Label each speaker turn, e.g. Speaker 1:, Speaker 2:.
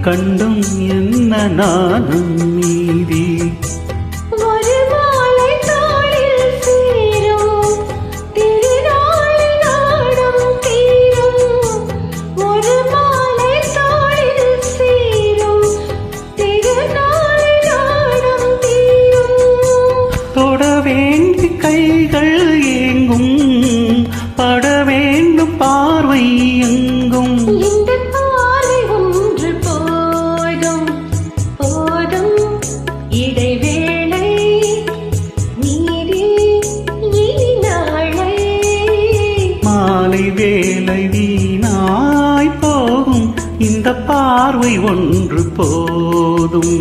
Speaker 1: கண்டும் என்ன நானும் மீதி? கைகள் ஏங்கும். பட வேண்டும் பார்வை எங்கும். மாலை வேலை வீணாய் போகும் இந்த பார்வை ஒன்று போதும்.